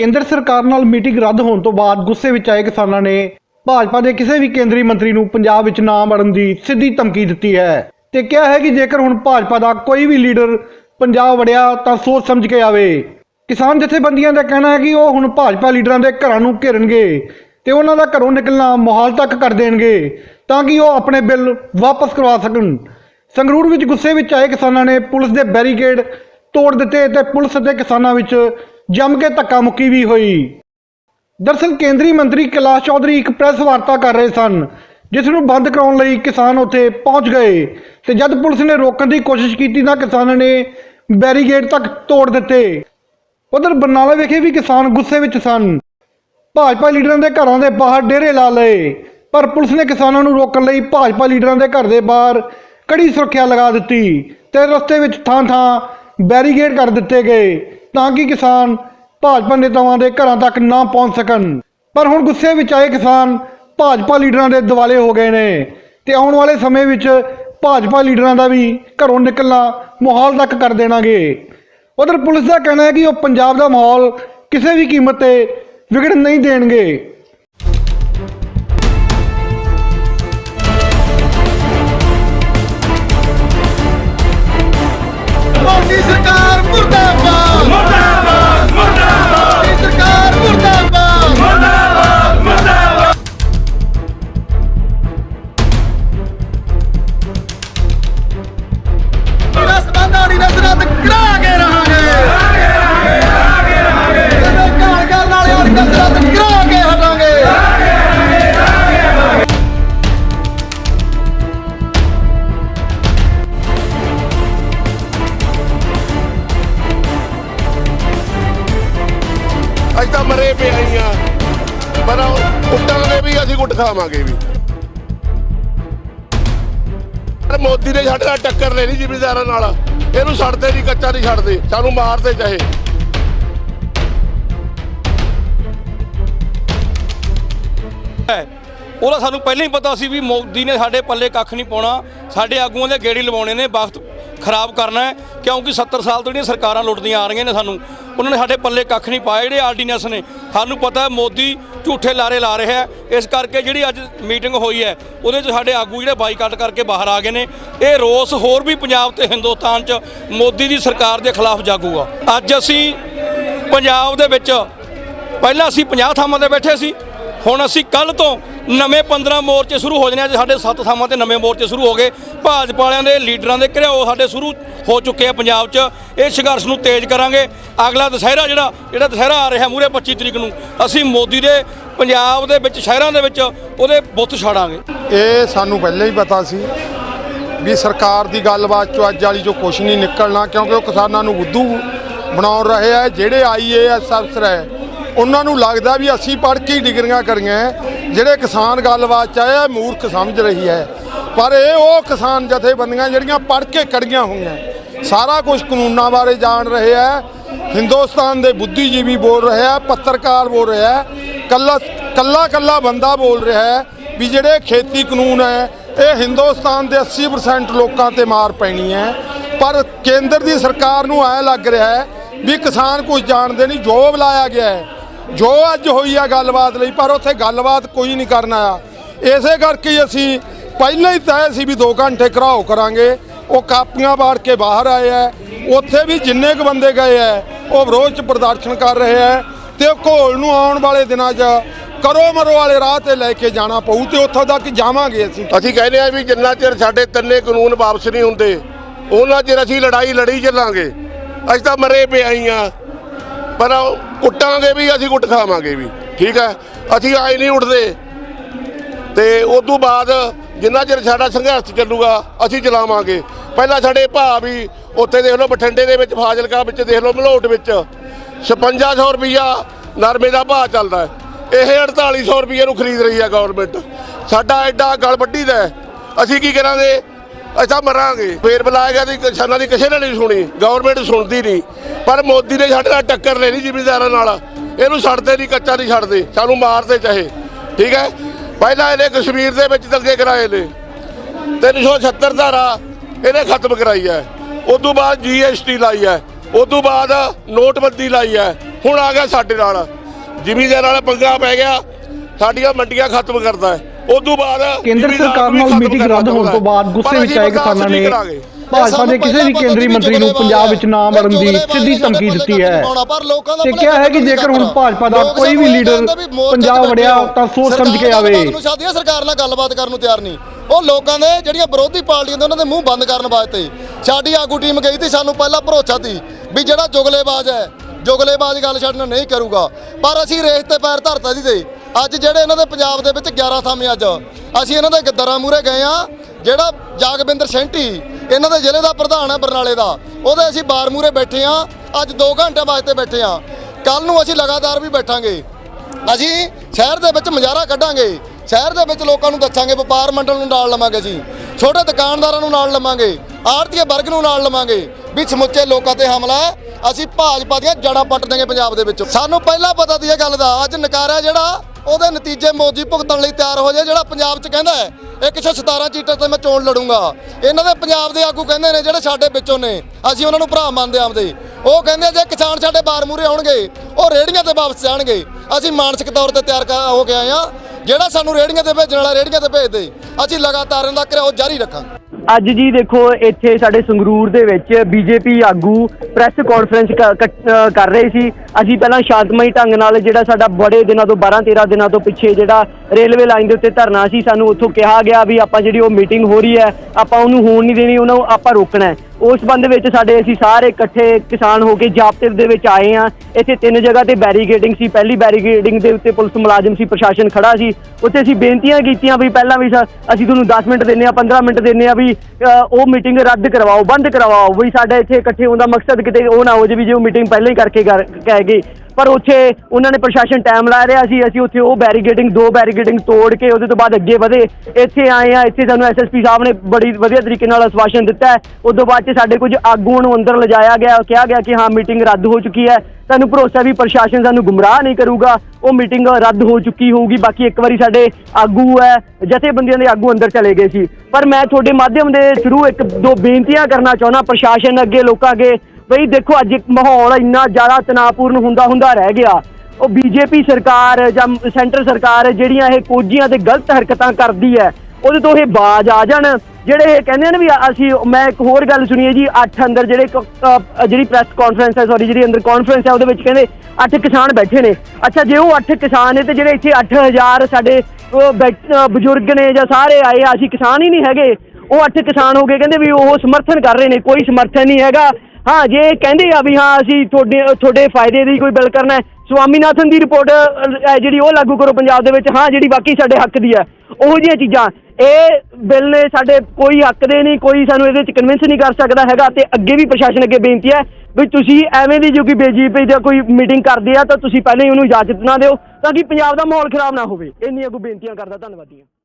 ਕੇਂਦਰ ਸਰਕਾਰ ਨਾਲ ਮੀਟਿੰਗ ਰੱਦ ਹੋਣ ਤੋਂ ਬਾਅਦ ਗੁੱਸੇ ਵਿੱਚ ਆਏ ਕਿਸਾਨਾਂ ਨੇ ਭਾਜਪਾ ਦੇ ਕਿਸੇ ਵੀ ਕੇਂਦਰੀ ਮੰਤਰੀ ਨੂੰ ਪੰਜਾਬ ਵਿੱਚ ਨਾ ਵੜਨ ਦੀ ਸਿੱਧੀ ਧਮਕੀ ਦਿੱਤੀ ਹੈ ਤੇ ਕਿਹਾ ਹੈ ਕਿ ਜੇਕਰ ਹੁਣ ਭਾਜਪਾ ਦਾ ਕੋਈ ਵੀ ਲੀਡਰ ਪੰਜਾਬ ਵੜਿਆ ਤਾਂ ਸੋਚ ਸਮਝ ਕੇ ਆਵੇ। ਕਿਸਾਨ ਜਥੇਬੰਦੀਆਂ ਦਾ ਕਹਿਣਾ ਹੈ ਕਿ ਉਹ ਹੁਣ ਭਾਜਪਾ ਲੀਡਰਾਂ ਦੇ ਘਰਾਂ ਨੂੰ ਘੇਰਨਗੇ ਤੇ ਉਹਨਾਂ ਦਾ ਘਰੋਂ ਨਿਕਲਣਾ ਮੁਹਾਲ ਤੱਕ ਕਰ ਦੇਣਗੇ ਤਾਂ ਕਿ ਉਹ ਆਪਣੇ ਬਿੱਲ ਵਾਪਸ ਕਰਵਾ ਸਕਣ। ਸੰਗਰੂਰ ਵਿੱਚ ਗੁੱਸੇ ਵਿੱਚ ਆਏ ਕਿਸਾਨਾਂ ਨੇ ਪੁਲਿਸ ਦੇ ਬੈਰੀਕੇਡ ਤੋੜ ਦਿੱਤੇ ਤੇ ਪੁਲਿਸ ਅਤੇ ਕਿਸਾਨਾਂ ਵਿੱਚ ਜੰਮ ਕੇ ਧੱਕਾ ਮੁੱਕੀ ਵੀ ਹੋਈ। ਦਰਸਲ ਕੇਂਦਰੀ ਮੰਤਰੀ ਕੈਲਾਸ਼ ਚੌਧਰੀ ਇੱਕ ਪ੍ਰੈਸ ਵਾਰਤਾ ਕਰ ਰਹੇ ਸਨ, ਜਿਸ ਨੂੰ ਬੰਦ ਕਰਾਉਣ ਲਈ ਕਿਸਾਨ ਉੱਥੇ ਪਹੁੰਚ ਗਏ ਤੇ ਜਦ ਪੁਲਿਸ ਨੇ ਰੋਕਣ ਦੀ ਕੋਸ਼ਿਸ਼ ਕੀਤੀ ਤਾਂ ਕਿਸਾਨਾਂ ਨੇ ਬੈਰੀਗੇਡ ਤੱਕ ਤੋੜ ਦਿੱਤੇ। ਉਧਰ ਬਰਨਾਲਾ ਵਿਖੇ ਵੀ ਕਿਸਾਨ ਗੁੱਸੇ ਵਿੱਚ ਸਨ। ਭਾਜਪਾ ਲੀਡਰਾਂ ਦੇ ਘਰਾਂ ਦੇ ਬਾਹਰ ਡੇਰੇ ਲਾ ਲਏ, ਪਰ ਪੁਲਿਸ ਨੇ ਕਿਸਾਨਾਂ ਨੂੰ ਰੋਕਣ ਲਈ ਭਾਜਪਾ ਲੀਡਰਾਂ ਦੇ ਘਰ ਦੇ ਬਾਹਰ ਕੜੀ ਸੁਰੱਖਿਆ ਲਗਾ ਦਿੱਤੀ ਤੇ ਰਸਤੇ ਵਿੱਚ ਥਾਂ-ਥਾਂ ਬੈਰੀਗੇਡ ਕਰ ਦਿੱਤੇ ਗਏ ਤਾਂ ਕਿ ਕਿਸਾਨ ਭਾਜਪਾ ਨੇਤਾਵਾਂ ਦੇ ਘਰਾਂ ਤੱਕ ਨਾ ਪਹੁੰਚ ਸਕਣ। ਪਰ ਹੁਣ ਗੁੱਸੇ ਵਿੱਚ ਆਏ ਕਿਸਾਨ ਭਾਜਪਾ ਲੀਡਰਾਂ ਦੇ ਦਿਵਾਲੇ ਹੋ ਗਏ ਨੇ ਤੇ ਆਉਣ ਵਾਲੇ ਸਮੇਂ ਵਿੱਚ ਭਾਜਪਾ ਲੀਡਰਾਂ ਦਾ ਵੀ ਘਰੋਂ ਨਿਕਲਣਾ ਮਾਹੌਲ ਤੱਕ ਕਰ ਦੇਣਾਗੇ। ਉਧਰ ਪੁਲਿਸ ਦਾ ਕਹਿਣਾ ਹੈ ਕਿ ਉਹ ਪੰਜਾਬ ਦਾ ਮਾਹੌਲ ਕਿਸੇ ਵੀ ਕੀਮਤ ਤੇ ਵਿਗੜਨ ਨਹੀਂ ਦੇਣਗੇ। ਅਸੀਂ ਤਾਂ ਮਰੇ ਪਏ ਆਈਆਂ। ਪਰ ਉੱਟਾਂਗੇ ਵੀ, ਅਸੀਂ ਕੁੱਟ ਖਾਵਾਂਗੇ ਵੀ। ਪਰ ਮੋਦੀ ਨੇ ਸਾਡੇ ਨਾਲ ਟੱਕਰ ਲੈਣੀ ਲਈ ਜ਼ਿਮੀਂਦਾਰਾਂ ਨਾਲ। ਇਹਨੂੰ ਛੱਡਦੇ ਨਹੀਂ, ਕੱਚਾ ਨਹੀਂ ਛੱਡਦੇ। ਸਾਨੂੰ ਮਾਰਦੇ ਚਾਹੇ। ਉਹਦਾ ਸਾਨੂੰ ਪਹਿਲਾਂ ਹੀ ਪਤਾ ਸੀ ਵੀ ਮੋਦੀ ਨੇ ਸਾਡੇ ਪੱਲੇ ਕੱਖ ਨਹੀਂ ਪਾਉਣਾ। ਸਾਡੇ ਆਗੂਆਂ ਦੇ ਗੇੜੀ ਲਵਾਉਣੇ ਨੇ, ਵਕਤ ਖਰਾਬ ਕਰਨਾ ਹੈ, ਕਿਉਂਕਿ 70 ਸਾਲ ਤੋਂ ਜਿਹੜੀਆਂ ਸਰਕਾਰਾਂ ਲੁੱਟਦੀਆਂ ਆ ਰਹੀਆਂ ਨੇ ਸਾਨੂੰ, ਉਹਨਾਂ ਨੇ ਸਾਡੇ ਪੱਲੇ ਕੱਖ ਨਹੀਂ ਪਾਏ ਜਿਹੜੇ ਆਰਡੀਨੈਂਸ ਨੇ। ਸਾਨੂੰ ਪਤਾ ਹੈ ਮੋਦੀ ਝੂਠੇ ਲਾਰੇ ਲਾ ਰਿਹਾ ਹੈ, ਇਸ ਕਰਕੇ ਜਿਹੜੀ ਅੱਜ ਮੀਟਿੰਗ ਹੋਈ ਹੈ, ਉਹਦੇ 'ਚ ਸਾਡੇ ਆਗੂ ਜਿਹੜੇ ਬਾਈਕਾਟ ਕਰਕੇ ਬਾਹਰ ਆ ਗਏ ਨੇ। ਇਹ ਰੋਸ ਹੋਰ ਵੀ ਪੰਜਾਬ ਤੇ ਹਿੰਦੁਸਤਾਨ 'ਚ ਮੋਦੀ ਦੀ ਸਰਕਾਰ ਦੇ ਖਿਲਾਫ ਜਾਗੂਗਾ। ਅੱਜ ਅਸੀਂ ਪੰਜਾਬ ਦੇ ਵਿੱਚ, ਪਹਿਲਾਂ ਅਸੀਂ 50 ਥਾਵਾਂ ਤੇ ਬੈਠੇ ਸੀ, ਹੁਣ ਅਸੀਂ ਕੱਲ ਤੋਂ ਨਵੇਂ 15 ਮੋਰਚੇ ਸ਼ੁਰੂ ਹੋ ਜਾਣੇ ਅੱਜ ਸਾਡੇ ਸੱਤ ਥਾਵਾਂ ਤੇ ਨਵੇਂ ਮੋਰਚੇ ਸ਼ੁਰੂ ਹੋ ਗਏ। ਭਾਜਪਾ ਵਾਲਿਆਂ ਦੇ, ਲੀਡਰਾਂ ਦੇ ਘਿਰਾਓ ਸਾਡੇ ਸ਼ੁਰੂ ਹੋ ਚੁੱਕੇ ਆ ਪੰਜਾਬ 'ਚ। ਇਹ ਸੰਘਰਸ਼ ਨੂੰ ਤੇਜ਼ ਕਰਾਂਗੇ। ਅਗਲਾ ਦੁਸਹਿਰਾ ਜਿਹੜਾ ਜਿਹੜਾ ਦੁਸਹਿਰਾ ਆ ਰਿਹਾ ਮੂਰੇ 25 ਤਰੀਕ ਨੂੰ, ਅਸੀਂ ਮੋਦੀ ਦੇ ਪੰਜਾਬ ਦੇ ਵਿੱਚ, ਸ਼ਹਿਰਾਂ ਦੇ ਵਿੱਚ ਉਹਦੇ ਬੁੱਤ ਛਾੜਾਂਗੇ। ਇਹ ਸਾਨੂੰ ਪਹਿਲਾਂ ਹੀ ਪਤਾ ਸੀ ਵੀ ਸਰਕਾਰ ਦੀ ਗੱਲਬਾਤ ਚੋਂ ਅੱਜ ਵਾਲੀ ਜੋ ਕੁਛ ਨਹੀਂ ਨਿਕਲਣਾ, ਕਿਉਂਕਿ ਉਹ ਕਿਸਾਨਾਂ ਨੂੰ ਬੁੱਧੂ ਬਣਾਉਣ ਰਹੇ ਆ। ਜਿਹੜੇ ਆਈਏਐਸ ਅਫਸਰ ਹੈ, ਉਹਨਾਂ ਨੂੰ ਲੱਗਦਾ ਵੀ ਅਸੀਂ ਪੜ੍ਹ ਕੇ ਡਿਗਰੀਆਂ ਕਰੀਆਂ। ਜਿਹੜੇ ਕਿਸਾਨ ਗੱਲਬਾਤ ਚ ਆਏ ਮੂਰਖ ਸਮਝ ਰਹੀ ਹੈ। ਪਰ ਇਹ ਉਹ ਕਿਸਾਨ ਜਥੇਬੰਦੀਆਂ ਜਿਹੜੀਆਂ ਪੜ੍ਹ ਕੇ ਕੜੀਆਂ ਹੋਈਆਂ। ਸਾਰਾ ਕੁਝ ਕਾਨੂੰਨਾਂ ਬਾਰੇ ਜਾਣ ਰਹੇ ਹੈ ਹਿੰਦੁਸਤਾਨ ਦੇ ਬੁੱਧੀਜੀਵੀ ਬੋਲ ਰਹੇ ਹੈ, ਪੱਤਰਕਾਰ ਬੋਲ ਰਿਹਾ ਹੈ। ਕੱਲਾ ਕੱਲਾ ਕੱਲਾ ਬੰਦਾ ਬੋਲ ਰਿਹਾ ਹੈ ਵੀ ਜਿਹੜੇ ਖੇਤੀ ਕਾਨੂੰਨ ਹੈ, ਇਹ ਹਿੰਦੁਸਤਾਨ ਦੇ 80% ਲੋਕਾਂ ਤੇ ਮਾਰ ਪੈਣੀ ਹੈ। ਪਰ ਕੇਂਦਰ ਦੀ ਸਰਕਾਰ ਨੂੰ ਐ ਲੱਗ ਰਿਹਾ ਹੈ ਵੀ ਕਿਸਾਨ ਕੁਝ ਜਾਣਦੇ ਨਹੀਂ, ਜੋਬ ਲਾਇਆ ਗਿਆ ਹੈ। ਜੋ ਅੱਜ ਹੋਈ ਆ ਗੱਲਬਾਤ ਲਈ, ਪਰ ਉੱਥੇ ਗੱਲਬਾਤ ਕੋਈ ਨਹੀਂ ਕਰਨ ਆਇਆ। ਇਸੇ ਕਰਕੇ ਅਸੀਂ ਪਹਿਲਾਂ ਹੀ ਤੈਅ ਸੀ ਵੀ 2 ਘੰਟੇ ਘਰਾਓ ਕਰਾਂਗੇ। ਉਹ ਕਾਪੀਆਂ ਬਾੜ ਕੇ ਬਾਹਰ ਆਏ ਆ। ਉੱਥੇ ਵੀ ਜਿੰਨੇ ਕੁ ਬੰਦੇ ਗਏ ਆ, ਉਹ ਵਿਰੋਧ ਚ ਪ੍ਰਦਰਸ਼ਨ ਕਰ ਰਹੇ ਆ ਤੇ ਘੋਲ ਨੂੰ ਆਉਣ ਵਾਲੇ ਦਿਨਾਂ 'ਚ ਕਰੋ ਮਰੋ ਵਾਲੇ ਰਾਹ ਤੇ ਲੈ ਕੇ ਜਾਣਾ ਪਊ ਤੇ ਉੱਥੋਂ ਤੱਕ ਜਾਵਾਂਗੇ ਅਸੀਂ। ਅਸੀਂ ਕਹਿੰਦੇ ਆ ਵੀ ਜਿੰਨਾ ਚਿਰ ਸਾਡੇ ਤਿੰਨੇ ਕਾਨੂੰਨ ਵਾਪਸ ਨਹੀਂ ਹੁੰਦੇ, ਉਹਨਾਂ ਚਿਰ ਅਸੀਂ ਲੜਾਈ ਲੜੀ ਚੱਲਾਂਗੇ। ਅਸੀਂ ਤਾਂ ਮਰੇ ਪਏ ਆਈਆਂ ਪਰ ਕੁੱਟਾਂਗੇ ਵੀ, ਅਸੀਂ ਕੁੱਟ ਖਾਵਾਂਗੇ ਵੀ, ਠੀਕ ਹੈ? ਅਸੀਂ ਆਏ ਨਹੀਂ ਉੱਠਦੇ। ਤੇ ਉਸ ਤੋਂ ਬਾਅਦ ਜਿੰਨਾ ਚਿਰ ਸਾਡਾ ਸੰਘਰਸ਼ ਚੱਲੂਗਾ, ਅਸੀਂ ਚਲਾਵਾਂਗੇ। ਪਹਿਲਾਂ ਸਾਡੇ ਭਾ ਵੀ ਉੱਥੇ ਦੇਖ ਲਓ, ਬਠਿੰਡੇ ਦੇ ਵਿੱਚ, ਫਾਜ਼ਿਲਕਾ ਵਿੱਚ ਦੇਖ ਲਓ, ਮਲੋਟ ਵਿੱਚ 5600 ਰੁਪਈਆ ਨਰਮੇ ਦਾ ਭਾਅ ਚੱਲਦਾ ਹੈ। ਇਹ 4800 ਰੁਪਈਏ ਨੂੰ ਖਰੀਦ ਰਹੀ ਹੈ ਗਵਰਨਮੈਂਟ ਸਾਡਾ ਐਡਾ ਗਲ ਵੱਡੀ ਦਾ ਅਸੀਂ ਕੀ ਕਰਾਂਗੇ? ਅੱਛਾ ਮਰਾਂਗੇ। ਫੇਰ ਬੁਲਾਇਆ ਗਿਆ ਦੀ ਕਿਸਾਨਾਂ ਦੀ ਕਿਸੇ ਨੇ ਨਹੀਂ ਸੁਣੀ ਗਵਰਨਮੈਂਟ ਸੁਣਦੀ ਨਹੀਂ। ਪਰ ਮੋਦੀ ਨੇ ਸਾਡੇ ਨਾਲ ਟੱਕਰ ਲੈਣੀ ਲਈ ਜ਼ਿਮੀਂਦਾਰਾਂ ਨਾਲ। ਇਹਨੂੰ ਛੱਡਦੇ ਨਹੀਂ, ਕੱਚਾ ਨਹੀਂ ਛੱਡਦੇ ਸਾਨੂੰ ਮਾਰਦੇ ਚਾਹੇ। ਠੀਕ ਹੈ? ਪਹਿਲਾਂ ਇਹਨੇ ਕਸ਼ਮੀਰ ਦੇ ਵਿੱਚ ਦੰਗੇ ਕਰਾਏ ਨੇ। 376 ਧਾਰਾ ਇਹਨੇ ਖਤਮ ਕਰਾਈ ਹੈ। ਉਸ ਤੋਂ ਬਾਅਦ ਜੀਐਸਟੀ ਲਾਈ ਹੈ। ਉਸ ਤੋਂ ਬਾਅਦ ਨੋਟਬੰਦੀ ਲਾਈ ਹੈ। ਹੁਣ ਆ ਗਿਆ ਸਾਡੇ ਨਾਲ। ਜ਼ਿਮੀਂਦਾਰ ਨਾਲ ਪੰਗਾ ਪੈ ਗਿਆ। ਸਾਡੀਆਂ ਮੰਡੀਆਂ ਖਤਮ ਕਰਦਾ ਹੈ। ਉਸ ਤੋਂ ਬਾਅਦ ਕੇਂਦਰ ਸਰਕਾਰ ਨਾਲ ਮੀਟਿੰਗ ਰੱਦ ਹੋਣ ਤੋਂ। ਬਾਅਦ ਗੁੱਸੇ ਵਿੱਚ ਆਏ ਕਿਸਾਨਾਂ ਨੇ। ਭਾਜਪਾ ਦੇ ਕਿਸੇ ਵੀ ਕੇਂਦਰੀ ਮੰਤਰੀ ਨੂੰ ਪੰਜਾਬ ਵਿੱਚ ਨਾ ਵੜਨ ਦੀ ਸਿੱਧੀ ਧਮਕੀ ਦਿੱਤੀ ਹੈ। ਤੇ ਕਿਹਾ ਹੈ ਕਿ ਜੇਕਰ ਹੁਣ ਭਾਜਪਾ ਦਾ ਕੋਈ ਵੀ ਲੀਡਰ ਪੰਜਾਬ ਵੜਿਆ ਤਾਂ ਸੋਚ ਸਮਝ ਕੇ ਆਵੇ। ਸਰਕਾਰ ਨਾਲ ਗੱਲਬਾਤ ਕਰਨ ਨੂੰ ਤਿਆਰ ਨਹੀਂ। ਉਹ ਲੋਕਾਂ ਦੇ ਜਿਹੜੀਆਂ ਵਿਰੋਧੀ ਪਾਰਟੀਆਂ ਦੇ ਉਹਨਾਂ ਦੇ ਮੂੰਹ ਬੰਦ ਕਰਨ ਵਾਸਤੇ ਸਾਡੀ ਆਗੂ ਟੀਮ ਗਈ ਸੀ ਸਾਨੂੰ ਪਹਿਲਾਂ ਭਰੋਸਾ ਸੀ ਵੀ ਜਿਹੜਾ ਜੁਗਲੇਬਾਜ਼ ਹੈ ਜੁਗਲੇਬਾਜ਼ ਗੱਲ ਛੱਡਣਾ ਨਹੀਂ ਕਰੂਗਾ। ਪਰ ਅਸੀਂ ਰੇਸ ਤੇ ਪੈਰ ਧਰਤਾ ਦੀ ਤੇ ਅੱਜ ਜਿਹੜੇ ਇਹਨਾਂ ਦੇ ਪੰਜਾਬ ਦੇ ਵਿੱਚ 11 ਥਾਵੇਂ ਅੱਜ। ਅਸੀਂ ਇਹਨਾਂ ਦੇ ਗੱਦਰਾਂ ਮੂਰੇ ਗਏ ਆ ਜਿਹੜਾ ਜਾਗਵਿੰਦਰ ਸੈਂਟੀ, ਇਹਨਾਂ ਦੇ ਜ਼ਿਲ੍ਹੇ ਦਾ ਪ੍ਰਧਾਨ ਹੈ ਬਰਨਾਲੇ ਦਾ। ਉਹਦੇ ਅਸੀਂ ਬਾਰ ਮੂਰੇ ਬੈਠੇ ਆ ਅੱਜ 2 ਘੰਟੇ ਵਾਸਤੇ ਬੈਠੇ ਆ ਕੱਲ ਨੂੰ ਅਸੀਂ ਲਗਾਤਾਰ ਵੀ ਬੈਠਾਂਗੇ। ਅਸੀਂ ਸ਼ਹਿਰ ਦੇ ਵਿੱਚ ਮਜ਼ਾਰਾ ਕੱਢਾਂਗੇ। ਸ਼ਹਿਰ ਦੇ ਵਿੱਚ ਲੋਕਾਂ ਨੂੰ ਦੱਸਾਂਗੇ, ਵਪਾਰ ਮੰਡਲ ਨੂੰ ਨਾਲ ਲਵਾਂਗੇ ਅਸੀਂ। ਛੋਟੇ ਦੁਕਾਨਦਾਰਾਂ ਨੂੰ ਨਾਲ ਲਵਾਂਗੇ। ਆੜਤੀਏ ਵਰਗ ਨੂੰ ਨਾਲ ਲਵਾਂਗੇ। ਵੀ ਸਮੁੱਚੇ ਲੋਕਾਂ ਤੇ ਹਮਲਾ ਅਸੀਂ ਭਾਜਪਾ ਦੀਆਂ ਜੜਾਂ ਪੱਟ ਦੇਂਗੇ ਪੰਜਾਬ ਦੇ ਵਿੱਚ। ਸਾਨੂੰ ਪਹਿਲਾਂ ਪਤਾ ਸੀ ਇਹ ਗੱਲ ਦਾ, ਅੱਜ ਨਕਾਰਾ ਜਿਹੜਾ ਉਹਦੇ ਨਤੀਜੇ ਮੋਦੀ ਭੁਗਤਣ ਲਈ ਤਿਆਰ ਹੋ ਜਾਏ, ਜਿਹੜਾ ਪੰਜਾਬ 'ਚ ਕਹਿੰਦਾ ਹੈ 117 ਸੀਟਾਂ ਤੇ ਮੈਂ ਚੋਣ ਲੜੂੰਗਾ। ਇਹਨਾਂ ਦੇ ਪੰਜਾਬ ਦੇ ਆਗੂ ਕਹਿੰਦੇ ਨੇ, ਜਿਹੜੇ ਸਾਡੇ ਵਿੱਚੋਂ ਨੇ, ਅਸੀਂ ਉਹਨਾਂ ਨੂੰ ਭਰਾ ਮੰਨਦੇ ਆਪਦੇ। ਉਹ ਕਹਿੰਦੇ ਜੇ ਕਿਸਾਨ ਸਾਡੇ ਬਾਰ ਮੂਰੇ ਆਉਣਗੇ, ਉਹ ਰੇੜੀਆਂ ਤੇ ਵਾਪਸ ਜਾਣਗੇ। ਅਸੀਂ ਮਾਨਸਿਕ ਤੌਰ ਤੇ ਤਿਆਰ ਹੋ ਕੇ ਆਏ ਆ ਜਿਹੜਾ ਸਾਨੂੰ ਰੇੜੀਆਂ ਤੇ ਭੇਜਣ ਵਾਲਾ ਰੇੜੀਆਂ ਤੇ ਭੇਜ ਦੇ, ਅਸੀਂ ਲਗਾਤਾਰ ਇਹਨਾਂ ਦਾ ਘਿਰਾਓ ਜਾਰੀ ਰੱਖਾਂਗੇ। ਅੱਜ ਜੀ ਦੇਖੋ ਇੱਥੇ ਸਾਡੇ ਸੰਗਰੂਰ ਦੇ ਵਿੱਚ ਬੀਜੇਪੀ ਆਗੂ ਪ੍ਰੈਸ ਕਾਨਫਰੰਸ ਕ- ਕਰ ਰਹੇ ਸੀ। ਅਸੀਂ ਪਹਿਲਾਂ ਸ਼ਾਂਤਮਈ ਢੰਗ ਨਾਲ ਜਿਹੜਾ ਸਾਡਾ ਬੜੇ ਦਿਨਾਂ ਤੋਂ 12 13 ਦਿਨਾਂ ਤੋਂ ਪਿੱਛੇ ਜਿਹੜਾ ਰੇਲਵੇ ਲਾਈਨ ਦੇ ਉੱਤੇ ਧਰਨਾ ਸੀ, ਸਾਨੂੰ ਉੱਥੋਂ ਕਿਹਾ ਗਿਆ ਵੀ ਆਪਾਂ ਜਿਹੜੀ ਉਹ ਮੀਟਿੰਗ ਹੋ ਰਹੀ ਹੈ, ਆਪਾਂ ਉਹਨੂੰ ਹੋਣ ਨਹੀਂ ਦੇਣੀ, ਉਹਨਾਂ ਨੂੰ ਆਪਾਂ ਰੋਕਣਾ ਹੈ। ਉਸ ਸੰਬੰਧ ਵਿੱਚ ਸਾਡੇ ਅਸੀਂ ਸਾਰੇ ਇਕੱਠੇ ਕਿਸਾਨ ਹੋ ਕੇ ਜਾਬਤੇ ਦੇ ਵਿੱਚ ਆਏ ਆ ਇੱਥੇ ਤਿੰਨ ਜਗ੍ਹਾ ਤੇ ਬੈਰੀਕੇਡਿੰਗ ਸੀ। ਪਹਿਲੀ ਬੈਰੀਕੇਡਿੰਗ ਦੇ ਉੱਤੇ ਪੁਲਿਸ ਮੁਲਾਜ਼ਮ ਸੀ, ਪ੍ਰਸ਼ਾਸਨ ਖੜਾ ਸੀ। ਉੱਥੇ ਅਸੀਂ ਬੇਨਤੀਆਂ ਕੀਤੀਆਂ ਵੀ ਪਹਿਲਾਂ ਵੀ ਅਸੀਂ ਤੁਹਾਨੂੰ 10 ਮਿੰਟ ਦਿੰਨੇ ਆ 15 ਮਿੰਟ ਦਿੰਨੇ ਆ ਵੀ ਉਹ ਮੀਟਿੰਗ ਰੱਦ ਕਰਵਾਓ, ਬੰਦ ਕਰਵਾਓ। ਵੀ ਸਾਡਾ ਇੱਥੇ ਇਕੱਠੇ ਹੋਣ ਦਾ ਮਕਸਦ ਕਿਤੇ ਉਹ ਨਾ ਹੋ ਜਾਵੇ ਜੇ ਉਹ ਮੀਟਿੰਗ ਪਹਿਲਾਂ ਹੀ ਕਰਕੇ ਕਰ- ਕਹਿ ਗਏ। ਪਰ ਉੱਥੇ ਉਹਨਾਂ ਨੇ ਪ੍ਰਸ਼ਾਸਨ ਟਾਈਮ ਲਾ ਰਿਹਾ ਸੀ, ਅਸੀਂ ਉੱਥੇ ਉਹ ਬੈਰੀਗੇਡਿੰਗ ਦੋ ਬੈਰੀਗੇਡਿੰਗ ਤੋੜ ਕੇ ਉਹਦੇ ਤੋਂ ਬਾਅਦ ਅੱਗੇ ਵਧੇ। ਇੱਥੇ ਆਏ ਆ, ਇੱਥੇ ਸਾਨੂੰ ਐਸਐਸਪੀ ਸਾਹਿਬ ਨੇ ਬੜੀ ਵਧੀਆ ਤਰੀਕੇ ਨਾਲ ਆਸ਼ਵਾਸਨ ਦਿੱਤਾ ਹੈ। ਉਸ ਤੋਂ ਬਾਅਦ ਚ ਸਾਡੇ ਕੁਝ ਆਗੂਆਂ ਨੂੰ ਅੰਦਰ ਲਿਜਾਇਆ ਗਿਆ ਕਿਹਾ ਗਿਆ ਕਿ ਹਾਂ ਮੀਟਿੰਗ ਰੱਦ ਹੋ ਚੁੱਕੀ ਹੈ। ਸਾਨੂੰ ਭਰੋਸਾ ਵੀ ਪ੍ਰਸ਼ਾਸਨ ਸਾਨੂੰ ਗੁੰਮਰਾਹ ਨਹੀਂ ਕਰੂਗਾ। ਉਹ ਮੀਟਿੰਗ ਰੱਦ ਹੋ ਚੁੱਕੀ ਹੋਊਗੀ। ਬਾਕੀ ਇੱਕ ਵਾਰੀ ਸਾਡੇ ਆਗੂ ਹੈ, ਜਥੇਬੰਦੀਆਂ ਦੇ ਆਗੂ ਅੰਦਰ ਚਲੇ ਗਏ ਸੀ। ਪਰ ਮੈਂ ਤੁਹਾਡੇ ਮਾਧਿਅਮ ਦੇ ਥਰੂ ਇੱਕ ਦੋ ਬੇਨਤੀਆਂ ਕਰਨਾ ਚਾਹੁੰਦਾ, ਪ੍ਰਸ਼ਾਸਨ ਅੱਗੇ, ਲੋਕਾਂ ਅੱਗੇ। ਬਈ ਦੇਖੋ ਅੱਜ ਇੱਕ ਮਾਹੌਲ ਇੰਨਾ ਜ਼ਿਆਦਾ ਤਣਾਅਪੂਰਨ ਹੁੰਦਾ ਹੁੰਦਾ ਰਹਿ ਗਿਆ। ਉਹ ਬੀਜੇਪੀ ਸਰਕਾਰ ਜਾਂ ਸੈਂਟਰ ਸਰਕਾਰ ਜਿਹੜੀਆਂ ਇਹ ਕੋਝੀਆਂ ਤੇ ਗਲਤ ਹਰਕਤਾਂ ਕਰਦੀ ਹੈ, ਉਹਦੇ ਤੋਂ ਇਹ ਬਾਜ ਆ ਜਾਣ। ਜਿਹੜੇ ਇਹ ਕਹਿੰਦੇ ਨੇ ਵੀ ਅਸੀਂ, ਮੈਂ ਇੱਕ ਹੋਰ ਗੱਲ ਸੁਣੀ ਹੈ ਜੀ, ਅੱਠ ਅੰਦਰ ਜਿਹੜੇ ਜਿਹੜੀ ਪ੍ਰੈਸ ਕਾਨਫਰੰਸ ਹੈ ਸੌਰੀ ਜਿਹੜੀ ਅੰਦਰ ਕਾਨਫਰੰਸ ਹੈ, ਉਹਦੇ ਵਿੱਚ ਕਹਿੰਦੇ ਅੱਠ ਕਿਸਾਨ ਬੈਠੇ ਨੇ। ਅੱਛਾ, ਜੇ ਉਹ ਅੱਠ ਕਿਸਾਨ ਨੇ ਤੇ ਜਿਹੜੇ ਇੱਥੇ 8000 ਸਾਡੇ ਬਜ਼ੁਰਗ ਨੇ ਜਾਂ ਸਾਰੇ ਆਏ ਆ, ਅਸੀਂ ਕਿਸਾਨ ਹੀ ਨਹੀਂ ਹੈਗੇ। ਉਹ ਅੱਠ ਕਿਸਾਨ ਹੋ ਗਏ, ਕਹਿੰਦੇ ਵੀ ਉਹ ਸਮਰਥਨ ਕਰ ਰਹੇ ਨੇ, ਕੋਈ ਸਮਰਥਨ ਨਹੀਂ ਹੈਗਾ। ਹਾਂ, ਜੇ ਕਹਿੰਦੇ ਆ ਵੀ ਹਾਂ, ਅਸੀਂ ਤੁਹਾਡੇ ਤੁਹਾਡੇ ਫਾਇਦੇ ਦੀ ਕੋਈ ਬਿੱਲ ਕਰਨਾ ਹੈ, ਸਵਾਮੀਨਾਥਨ ਦੀ ਰਿਪੋਰਟ ਜਿਹੜੀ ਉਹ ਲਾਗੂ ਕਰੋ ਪੰਜਾਬ ਦੇ ਵਿੱਚ, ਹਾਂ, ਜਿਹੜੀ ਬਾਕੀ ਸਾਡੇ ਹੱਕ ਦੀ ਹੈ, ਉਹੋ ਜਿਹੀਆਂ ਚੀਜ਼ਾਂ। ਇਹ ਬਿੱਲ ਨੇ ਸਾਡੇ ਕੋਈ ਹੱਕ ਦੇ ਨਹੀਂ, ਕੋਈ ਸਾਨੂੰ ਇਹਦੇ ਵਿੱਚ ਕਨਵਿੰਸ ਨਹੀਂ ਕਰ ਸਕਦਾ ਹੈਗਾ ਤੇ ਅੱਗੇ ਵੀ ਪ੍ਰਸ਼ਾਸਨ ਅੱਗੇ ਬੇਨਤੀ ਹੈ ਵੀ ਤੁਸੀਂ ਐਵੇਂ ਦੀ ਜੋ ਕਿ ਬੀਜੇਪੀ ਦਾ ਕੋਈ ਮੀਟਿੰਗ ਕਰਦੇ ਆ, ਤਾਂ ਤੁਸੀਂ ਪਹਿਲਾਂ ਹੀ ਉਹਨੂੰ ਇਜਾਜ਼ਤ ਨਾ ਦਿਓ, ਤਾਂ ਕਿ ਪੰਜਾਬ ਦਾ ਮਾਹੌਲ ਖਰਾਬ ਨਾ ਹੋਵੇ। ਇੰਨੀ ਅੱਗੋਂ ਬੇਨਤੀਆਂ ਕਰਦਾ, ਧੰਨਵਾਦੀ ਹਾਂ।